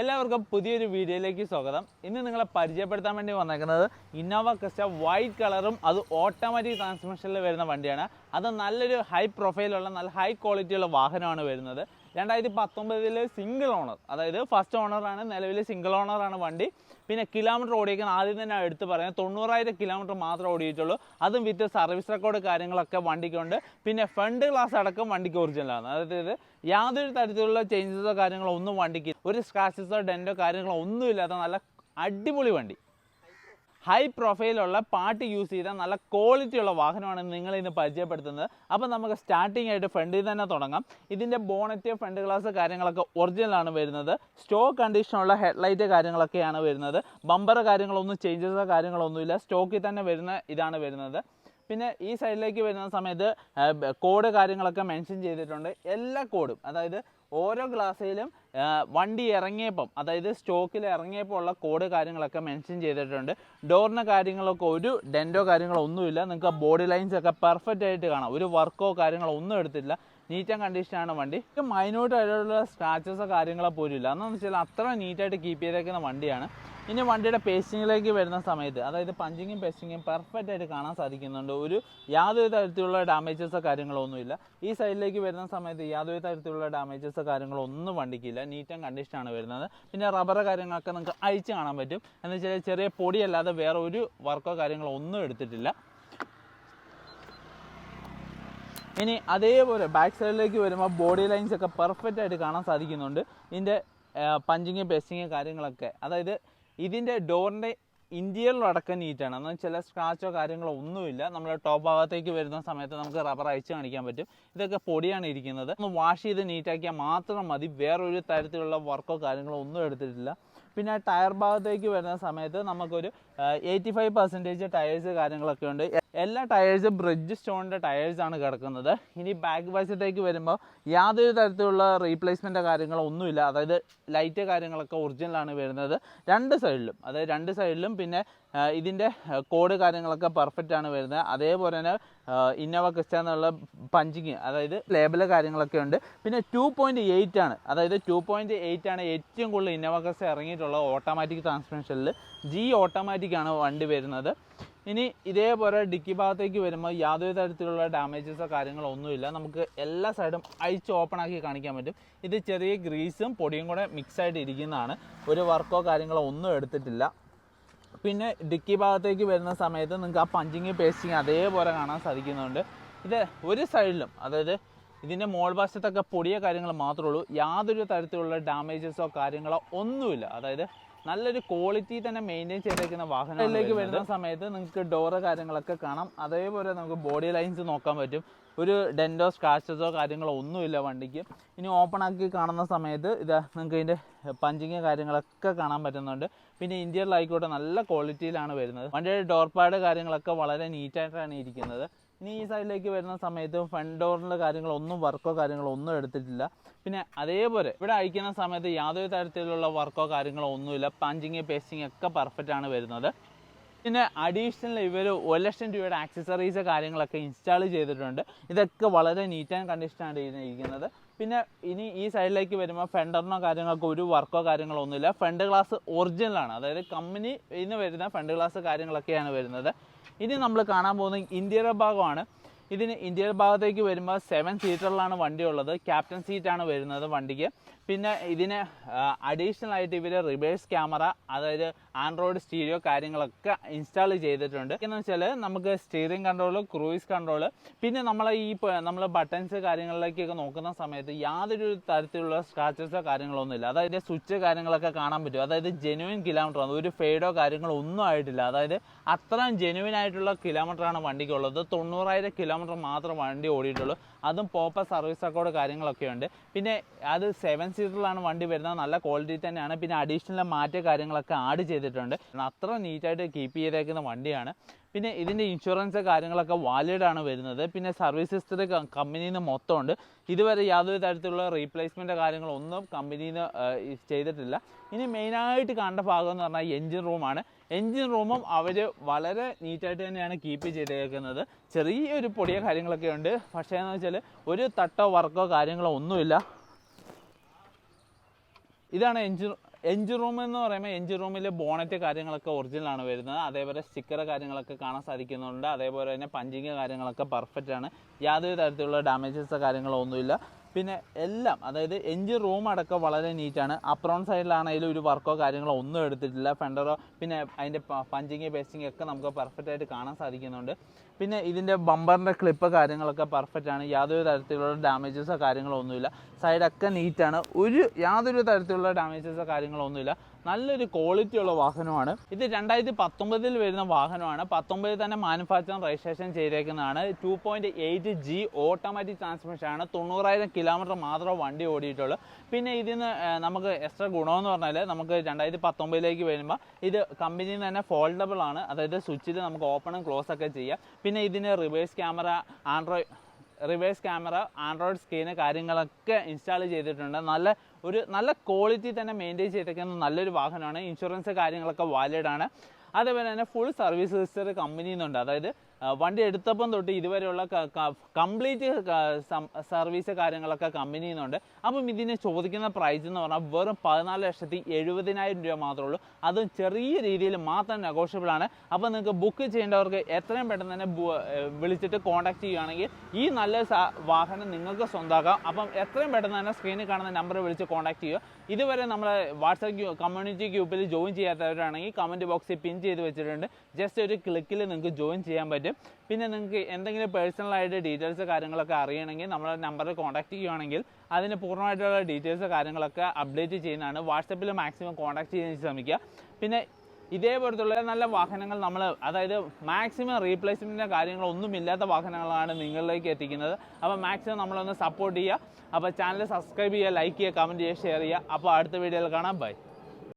എല്ലാവർക്കും പുതിയൊരു വീഡിയോയിലേക്ക് സ്വാഗതം. ഇന്ന് നിങ്ങളെ പരിചയപ്പെടുത്താൻ വേണ്ടി വന്നേക്കുന്നത് ഇന്നോവ ക്രിസ്റ്റ വൈറ്റ് കളറും അത് ഓട്ടോമാറ്റിക് ട്രാൻസ്മിഷനിൽ വരുന്ന വണ്ടിയാണ്. അത് നല്ലൊരു ഹൈ പ്രൊഫൈലുള്ള നല്ല ഹൈ ക്വാളിറ്റിയുള്ള വാഹനമാണ് വരുന്നത്. രണ്ടായിരത്തി പത്തൊമ്പതിൽ സിംഗിൾ ഓണർ അതായത് ഫസ്റ്റ് ഓണറാണ് നിലവിലെ സിംഗിൾ ഓണറാണ് വണ്ടി. പിന്നെ കിലോമീറ്റർ ഓടിയേക്കുന്ന ആദ്യം തന്നെ എടുത്ത് പറയാം തൊണ്ണൂറായിരം കിലോമീറ്റർ മാത്രമേ ഓടിയിട്ടുള്ളൂ. അതും വിത്ത് സർവീസ് റെക്കോർഡ് കാര്യങ്ങളൊക്കെ വണ്ടിക്കുണ്ട്. പിന്നെ ഫ്രണ്ട് ഗ്ലാസ് അടക്കം വണ്ടിക്ക് ഒറിജിനലാണ് അതായത് യാതൊരു തരത്തിലുള്ള ചേഞ്ചസോ കാര്യങ്ങളോ ഒന്നും വണ്ടിക്ക് ഒരു സ്ക്രാച്ചസോ ഡെന്റോ കാര്യങ്ങളോ ഒന്നുമില്ലാത്ത നല്ല അടിപൊളി വണ്ടി. ഹൈ പ്രൊഫൈലുള്ള പാട്ട് യൂസ് ചെയ്ത നല്ല ക്വാളിറ്റി ഉള്ള വാഹനമാണ് നിങ്ങൾ ഇന്ന് പരിചയപ്പെടുത്തുന്നത്. അപ്പോൾ നമുക്ക് സ്റ്റാർട്ടിംഗ് ആയിട്ട് ഫ്രണ്ടിൽ തന്നെ തുടങ്ങാം. ഇതിന്റെ ബോണറ്റ് ഫ്രണ്ട് ഗ്ലാസ് കാര്യങ്ങളൊക്കെ ഒറിജിനലാണ് വരുന്നത്. സ്റ്റോക്ക് കണ്ടീഷനുള്ള ഹെഡ്ലൈറ്റ് കാര്യങ്ങളൊക്കെയാണ് വരുന്നത്. ബമ്പർ കാര്യങ്ങളൊന്നും ചേഞ്ചസോ കാര്യങ്ങളൊന്നുമില്ല സ്റ്റോക്കിൽ തന്നെ വരുന്ന ഇതാണ് വരുന്നത്. പിന്നെ ഈ സൈഡിലേക്ക് വരുന്ന സമയത്ത് കോഡ് കാര്യങ്ങളൊക്കെ മെൻഷൻ ചെയ്തിട്ടുണ്ട്. എല്ലാ കോഡും അതായത് ഓരോ ഗ്ലാസ്സിലും വണ്ടി ഇറങ്ങിയപ്പം അതായത് സ്റ്റോക്കിൽ ഇറങ്ങിയപ്പോൾ ഉള്ള കോഡ് കാര്യങ്ങളൊക്കെ മെൻഷൻ ചെയ്തിട്ടുണ്ട്. ഡോറിന് കാര്യങ്ങളൊക്കെ ഒരു ഡെന്റോ കാര്യങ്ങളോ ഒന്നുമില്ല. നിങ്ങൾക്ക് ബോഡി ലൈൻസ് ഒക്കെ പെർഫെക്റ്റ് ആയിട്ട് കാണാം. ഒരു വർക്കോ കാര്യങ്ങളോ ഒന്നും എടുത്തില്ല. നീറ്റ് ആൻഡ് കണ്ടീഷനാണ് വണ്ടി. മൈന്യൂട്ട് ആയിട്ടുള്ള സ്ക്രാച്ചസോ കാര്യങ്ങളോ പോലും ഇല്ല. എന്നു വെച്ചാൽ അത്ര നീറ്റായിട്ട് കീപ്പ് ചെയ്തേക്കുന്ന വണ്ടിയാണ്. ഇനി വണ്ടിയുടെ പേസ്റ്റിങ്ങിലേക്ക് വരുന്ന സമയത്ത് അതായത് പഞ്ചിങ്ങും പേസ്റ്റിങ്ങും പെർഫെക്റ്റ് ആയിട്ട് കാണാൻ സാധിക്കുന്നുണ്ട്. ഒരു യാതൊരു തരത്തിലുള്ള ഡാമേജസോ കാര്യങ്ങളോ ഒന്നുമില്ല ഈ സൈഡിലേക്ക് വരുന്ന സമയത്ത് യാതൊരു തരത്തിലുള്ള ഡാമേജസോ കാര്യങ്ങളോ ഒന്നും വണ്ടിക്കില്ല നീറ്റ് ആൻഡ് കണ്ടീഷനാണ് വരുന്നത്. പിന്നെ റബ്ബർ കാര്യങ്ങളൊക്കെ നിങ്ങൾക്ക് അഴിച്ച് കാണാൻ പറ്റും. എന്ന് വെച്ചാൽ ചെറിയ പൊടിയല്ലാതെ വേറെ ഒരു വർക്കോ കാര്യങ്ങളോ ഒന്നും എടുത്തിട്ടില്ല. ഇനി അതേപോലെ ബാക്ക് സൈഡിലേക്ക് വരുമ്പോൾ ബോഡി ലൈൻസ് ഒക്കെ പെർഫെക്റ്റ് ആയിട്ട് കാണാൻ സാധിക്കുന്നുണ്ട്. ഇതിന്റെ പഞ്ചിങ് പെസ്റ്റിങ് കാര്യങ്ങളൊക്കെ. അതായത് ഇതിന്റെ ഡോറിന്റെ ഇന്ത്യയിലടക്കം നീറ്റാണ് എന്ന് വെച്ചാൽ സ്ക്രാച്ചോ കാര്യങ്ങളോ ഒന്നുമില്ല. നമ്മൾ ടോപ്പ് ഭാഗത്തേക്ക് വരുന്ന സമയത്ത് നമുക്ക് റബ്ബർ അയച്ച് കാണിക്കാൻ പറ്റും. ഇതൊക്കെ പൊടിയാണ് ഇരിക്കുന്നത്. ഒന്ന് വാഷ് ചെയ്ത് നീറ്റാക്കിയാൽ മാത്രം മതി. വേറൊരു തരത്തിലുള്ള വർക്കോ കാര്യങ്ങളോ ഒന്നും എടുത്തിട്ടില്ല. പിന്നെ ടയർ ഭാഗത്തേക്ക് വരുന്ന സമയത്ത് നമുക്കൊരു എയ്റ്റി ഫൈവ് പെർസെന്റേജ് ടയേഴ്സ് കാര്യങ്ങളൊക്കെ ഉണ്ട്. എല്ലാ ടയേഴ്സും ബ്രിഡ്ജ് സ്റ്റോണിന്റെ ആണ് കിടക്കുന്നത്. ഇനി ബാക്ക് വശത്തേക്ക് വരുമ്പോൾ യാതൊരു തരത്തിലുള്ള റീപ്ലേസ്മെന്റ് കാര്യങ്ങളോ ഒന്നുമില്ല അതായത് ലൈറ്റ് കാര്യങ്ങളൊക്കെ ഒറിജിനലാണ് വരുന്നത്. രണ്ട് സൈഡിലും അതായത് രണ്ട് സൈഡിലും പിന്നെ ഇതിന്റെ കോഡ് കാര്യങ്ങളൊക്കെ പെർഫെക്റ്റ് ആണ് വരുന്നത്. അതേപോലെ തന്നെ ഇന്നോവ ക്രിസ്റ്റ എന്നുള്ള പഞ്ചിങ് അതായത് ലേബൽ കാര്യങ്ങളൊക്കെ ഉണ്ട്. പിന്നെ ടു പോയിന്റ് എയ്റ്റ് ആണ്. അതായത് ടു പോയിന്റ് എയ്റ്റ് ആണ് ഏറ്റവും കൂടുതൽ ഇന്നോവ ക്രിസ്റ്റ ഇറങ്ങിയിട്ടുള്ള ഓട്ടോമാറ്റിക് ട്രാൻസ്മിഷനിൽ ജി ഓട്ടോമാറ്റിക് ആണ് വണ്ടി വരുന്നത്. ഇനി ഇതേപോലെ ഡിക്കി ഭാഗത്തേക്ക് വരുമ്പോൾ യാതൊരു തരത്തിലുള്ള ഡാമേജസോ കാര്യങ്ങളോ ഒന്നുമില്ല. നമുക്ക് എല്ലാ സൈഡും അഴിച്ച് ഓപ്പൺ ആക്കി കാണിക്കാൻ പറ്റും. ഇത് ചെറിയ ഗ്രീസും പൊടിയും കൂടെ മിക്സ് ആയിട്ട് ഇരിക്കുന്നതാണ്. ഒരു വർക്കോ കാര്യങ്ങളോ ഒന്നും എടുത്തിട്ടില്ല. പിന്നെ ഡിക്കി ഭാഗത്തേക്ക് വരുന്ന സമയത്ത് നിങ്ങൾക്ക് ആ പഞ്ചിങ് പേസ്റ്റിങ് അതേപോലെ കാണാൻ സാധിക്കുന്നുണ്ട്. ഇത് ഒരു സൈഡിലും അതായത് ഇതിന്റെ മോൾ വശത്തൊക്കെ പൊടിയ കാര്യങ്ങൾ മാത്രമേ ഉള്ളൂ. യാതൊരു തരത്തിലുള്ള ഡാമേജസോ കാര്യങ്ങളോ ഒന്നുമില്ല. അതായത് നല്ലൊരു ക്വാളിറ്റി തന്നെ മെയിന്റെയിൻ ചെയ്തേക്കുന്ന വാഹനങ്ങളിലേക്ക് വരുന്ന സമയത്ത് നിങ്ങൾക്ക് ഡോറ് കാര്യങ്ങളൊക്കെ കാണാം. അതേപോലെ നമുക്ക് ബോഡി ലൈൻസ് നോക്കാൻ പറ്റും. ഒരു ഡെന്റോ സ്ക്രാച്ചസോ കാര്യങ്ങളോ ഒന്നുമില്ല വണ്ടിക്ക്. ഇനി ഓപ്പൺ ആക്കി കാണുന്ന സമയത്ത് ഇതാ നിങ്ങൾക്ക് ഇതിന്റെ പഞ്ചിങ് കാര്യങ്ങളൊക്കെ കാണാൻ പറ്റുന്നുണ്ട്. പിന്നെ ഇന്ത്യയിലായിക്കോട്ടെ നല്ല ക്വാളിറ്റിയിലാണ് വരുന്നത്. വണ്ടിയുടെ ഡോർ പാഡ് കാര്യങ്ങളൊക്കെ വളരെ നീറ്റായിട്ടാണ് ഇരിക്കുന്നത്. ഇനി ഈ സൈഡിലേക്ക് വരുന്ന സമയത്ത് ഫ്രണ്ട് ഡോറിന്റെ കാര്യങ്ങളൊന്നും വർക്കോ കാര്യങ്ങളോ ഒന്നും എടുത്തിട്ടില്ല. പിന്നെ അതേപോലെ ഇവിടെ അയക്കുന്ന സമയത്ത് യാതൊരു തരത്തിലുള്ള വർക്കോ കാര്യങ്ങളോ ഒന്നുമില്ല. പഞ്ചിങ് പേസ്റ്റിങ് ഒക്കെ പെർഫെക്റ്റ് ആണ് വരുന്നത്. പിന്നെ അഡീഷണൽ ഇവർ ഒരു ലക്ഷം രൂപയുടെ ആക്സസറീസ് കാര്യങ്ങളൊക്കെ ഇൻസ്റ്റാൾ ചെയ്തിട്ടുണ്ട്. ഇതൊക്കെ വളരെ നീറ്റ് ആൻഡ് കണ്ടീഷനാണ് ഇരിക്കുന്നത്. പിന്നെ ഇനി ഈ സൈഡിലേക്ക് വരുമ്പോൾ ഫെൻഡറിനോ കാര്യങ്ങൾക്കോ ഒരു വർക്കോ കാര്യങ്ങളോ ഒന്നുമില്ല. ഫ്രണ്ട് ഗ്ലാസ് ഒറിജിനലാണ്. അതായത് കമ്പനി ഇന്ന് വരുന്ന ഫ്രണ്ട് ഗ്ലാസ് കാര്യങ്ങളൊക്കെയാണ് വരുന്നത്. ഇനി നമ്മൾ കാണാൻ പോകുന്ന ഇന്ത്യയുടെ ഭാഗമാണ്. ഇതിന് ഇന്ത്യയുടെ ഭാഗത്തേക്ക് വരുമ്പോൾ സെവൻ സീറ്ററിലാണ് വണ്ടി ഉള്ളത് ക്യാപ്റ്റൻ സീറ്റാണ് വരുന്നത് വണ്ടിക്ക്. പിന്നെ ഇതിന് അഡീഷണൽ ആയിട്ട് ഇവർ റിവേഴ്സ് ക്യാമറ അതായത് ആൻഡ്രോയിഡ് സ്റ്റീരിയോ കാര്യങ്ങളൊക്കെ ഇൻസ്റ്റാൾ ചെയ്തിട്ടുണ്ട്. എന്ന് വെച്ചാൽ നമുക്ക് സ്റ്റീറിംഗ് കൺട്രോൾ ക്രൂയിസ് കൺട്രോൾ പിന്നെ നമ്മൾ ഈ നമ്മൾ ബട്ടൺസ് കാര്യങ്ങളിലേക്കൊക്കെ നോക്കുന്ന സമയത്ത് യാതൊരു തരത്തിലുള്ള സ്ക്രാച്ചസോ കാര്യങ്ങളൊന്നുമില്ല. അതായത് സ്വിച്ച് കാര്യങ്ങളൊക്കെ കാണാൻ പറ്റും. അതായത് ജെനുവിൻ കിലോമീറ്റർ ആണ്. ഒരു ഫെയ്ഡോ കാര്യങ്ങളോ ഒന്നും ആയിട്ടില്ല. അതായത് അത്രയും ജെനുവിൻ ആയിട്ടുള്ള കിലോമീറ്ററാണ് വണ്ടിക്കുള്ളത്. തൊണ്ണൂറായിരം കിലോമീറ്റർ മാത്രം വണ്ടി ഓടിയിട്ടുള്ളൂ. അതും പോപ്പർ സർവീസ് റെക്കോർഡ് കാര്യങ്ങളൊക്കെ ഉണ്ട്. പിന്നെ അത് സെവൻ സീറ്ററിലാണ് വണ്ടി വരുന്നത്. നല്ല ക്വാളിറ്റി തന്നെയാണ്. പിന്നെ അഡീഷണൽ മാറ്റ കാര്യങ്ങളൊക്കെ ആഡ് ചെയ്തിട്ടുണ്ട്. അത്ര നീറ്റായിട്ട് കീപ്പ് ചെയ്തേക്കുന്ന വണ്ടിയാണ്. പിന്നെ ഇതിന്റെ ഇൻഷുറൻസ് കാര്യങ്ങളൊക്കെ വാലിഡ് ആണ് വരുന്നത്. പിന്നെ സർവീസ് ഹിസ്റ്ററി കമ്പനിയിൽ നിന്ന് മൊത്തമുണ്ട്. ഇതുവരെ യാതൊരു തരത്തിലുള്ള റീപ്ലേസ്മെന്റ് കാര്യങ്ങളൊന്നും കമ്പനിയിൽ നിന്ന് ചെയ്തിട്ടില്ല. ഇനി മെയിനായിട്ട് കണ്ട ഭാഗം എന്ന് പറഞ്ഞാൽ എൻജിൻ റൂമാണ് എൻജിൻ റൂമും അവർ വളരെ നീറ്റായിട്ട് തന്നെയാണ് കീപ്പ് ചെയ്തേക്കുന്നത്. ചെറിയൊരു പൊടിയ കാര്യങ്ങളൊക്കെ ഉണ്ട്. പക്ഷേ എന്ന് വെച്ചാൽ ഒരു തട്ടോ വർക്കോ കാര്യങ്ങളോ ഒന്നുമില്ല. ഇതാണ് എൻജിൻ എഞ്ചിൻ റൂം എന്ന് പറയുമ്പോൾ എഞ്ചിൻ റൂമിലെ ബോണറ്റ് കാര്യങ്ങളൊക്കെ ഒറിജിനൽ ആണ് വരുന്നത്. അതേപോലെ സ്റ്റിക്കർ കാര്യങ്ങളൊക്കെ കാണാൻ സാധിക്കുന്നുണ്ട്. അതേപോലെ തന്നെ പഞ്ചിങ് കാര്യങ്ങളൊക്കെ പെർഫെക്റ്റ് ആണ്. യാതൊരു തരത്തിലുള്ള ഡാമേജസ് കാര്യങ്ങളോ ഒന്നുമില്ല പിന്നെ എല്ലാം അതായത് എഞ്ചിൻ റൂം അടക്കം വളരെ നീറ്റാണ് അപ്രോൺ സൈഡിലാണെങ്കിലും ഒരു വർക്കോ കാര്യങ്ങളോ ഒന്നും എടുത്തിട്ടില്ല. ഫെൻഡറോ പിന്നെ അതിന്റെ പഞ്ചിങ് പേസ്റ്റിങ് ഒക്കെ നമുക്ക് പെർഫെക്റ്റ് ആയിട്ട് കാണാൻ സാധിക്കുന്നുണ്ട്. പിന്നെ ഇതിന്റെ ബമ്പറിന്റെ ക്ലിപ്പ് കാര്യങ്ങളൊക്കെ പെർഫെക്റ്റ് ആണ്. യാതൊരു തരത്തിലുള്ള ഡാമേജസോ കാര്യങ്ങളോ ഒന്നുമില്ല. സൈഡൊക്കെ നീറ്റാണ് ഒരു യാതൊരു തരത്തിലുള്ള ഡാമേജസോ കാര്യങ്ങളോ ഒന്നുമില്ല. നല്ലൊരു ക്വാളിറ്റി ഉള്ള വാഹനമാണ്. ഇത് രണ്ടായിരത്തി പത്തൊമ്പതിൽ വരുന്ന വാഹനമാണ്. പത്തൊമ്പതിൽ തന്നെ manufacture registration ചെയ്തേക്കുന്നതാണ്. Two point eight G automatic transmission ആണ്. തൊണ്ണൂറായിരം കിലോമീറ്റർ മാത്രമേ വണ്ടി ഓടിയിട്ടുള്ളൂ. പിന്നെ ഇതിന് നിന്ന് നമുക്ക് എക്സ്ട്രാ ഗുണമെന്ന് പറഞ്ഞാൽ നമുക്ക് രണ്ടായിരത്തി പത്തൊമ്പതിലേക്ക് വരുമ്പോൾ ഇത് കമ്പനിയിൽ നിന്ന് തന്നെ ഫോൾഡബിൾ ആണ്. അതായത് സ്വിച്ചിൽ നമുക്ക് ഓപ്പണും ക്ലോസ് ഒക്കെ ചെയ്യാം. പിന്നെ ഇതിന് reverse camera Android reverse camera Android screen കാര്യങ്ങളൊക്കെ ഇൻസ്റ്റാൾ ചെയ്തിട്ടുണ്ട്. നല്ല ഒരു നല്ല ക്വാളിറ്റി തന്നെ മെയിന്റെയിൻ ചെയ്തേക്കുന്ന നല്ലൊരു വാഹനമാണ്. ഇൻഷുറൻസ് കാര്യങ്ങളൊക്കെ വാലിഡ് ആണ്. അതേപോലെ തന്നെ ഫുൾ സർവീസ് ഹിസ്റ്ററി കമ്പനിയിൽ നിന്നുണ്ട് അതായത് വണ്ടി എടുത്തപ്പം തൊട്ട് ഇതുവരെയുള്ള കംപ്ലീറ്റ് സർവീസ് കാര്യങ്ങളൊക്കെ കമ്പനിയിൽ നിന്നുണ്ട് അപ്പം ഇതിന് ചോദിക്കുന്ന പ്രൈസ് എന്ന് പറഞ്ഞാൽ വെറും പതിനാല് ലക്ഷത്തി എഴുപതിനായിരം രൂപ മാത്രമേ ഉള്ളൂ. അതും ചെറിയ രീതിയിൽ മാത്രം നെഗോഷ്യബിൾ ആണ്. അപ്പം നിങ്ങൾക്ക് ബുക്ക് ചെയ്യേണ്ടവർക്ക് എത്രയും പെട്ടെന്ന് തന്നെ വിളിച്ചിട്ട് കോൺടാക്ട് ചെയ്യുകയാണെങ്കിൽ ഈ നല്ല വാഹനം നിങ്ങൾക്ക് സ്വന്തമാക്കാം അപ്പം എത്രയും പെട്ടെന്ന് തന്നെ സ്ക്രീനിൽ കാണുന്ന നമ്പർ വിളിച്ച് കോൺടാക്ട് ചെയ്യുക. ഇതുവരെ നമ്മളെ വാട്സാപ്പ് കമ്മ്യൂണിറ്റി ഗ്രൂപ്പിൽ ജോയിൻ ചെയ്യാത്തവരാണെങ്കിൽ കമന്റ് ബോക്സിൽ പിൻ ചെയ്ത് വെച്ചിട്ടുണ്ട്. ജസ്റ്റ് ഒരു ക്ലിക്കിൽ നിങ്ങൾക്ക് ജോയിൻ ചെയ്യാൻ പറ്റും. പിന്നെ നിങ്ങൾക്ക് എന്തെങ്കിലും പേഴ്സണലായിട്ട് ഡീറ്റെയിൽസ് കാര്യങ്ങളൊക്കെ അറിയണമെങ്കിൽ നമ്മളെ നമ്പറിൽ കോൺടാക്ട് ചെയ്യുകയാണെങ്കിൽ അതിന് പൂർണമായിട്ടുള്ള ഡീറ്റെയിൽസ് കാര്യങ്ങളൊക്കെ അപ്ഡേറ്റ് ചെയ്യുന്നതാണ്. വാട്സപ്പിൽ മാക്സിമം കോൺടാക്ട് ചെയ്യാൻ ശ്രമിക്കുക. പിന്നെ ഇതേപോലത്തുള്ള നല്ല വാഹനങ്ങൾ നമ്മൾ അതായത് മാക്സിമം റീപ്ലേസ്മെന്റിന്റെ കാര്യങ്ങളൊന്നും ഇല്ലാത്ത വാഹനങ്ങളാണ് നിങ്ങളിലേക്ക് എത്തിക്കുന്നത്. അപ്പോൾ മാക്സിമം നമ്മളൊന്ന് സപ്പോർട്ട് ചെയ്യുക. അപ്പോൾ ചാനൽ സബ്സ്ക്രൈബ് ചെയ്യുക ലൈക്ക് ചെയ്യുക കമന്റ് ചെയ്യുക ഷെയർ ചെയ്യുക. അപ്പോൾ അടുത്ത വീഡിയോയിൽ കാണാം. ബൈ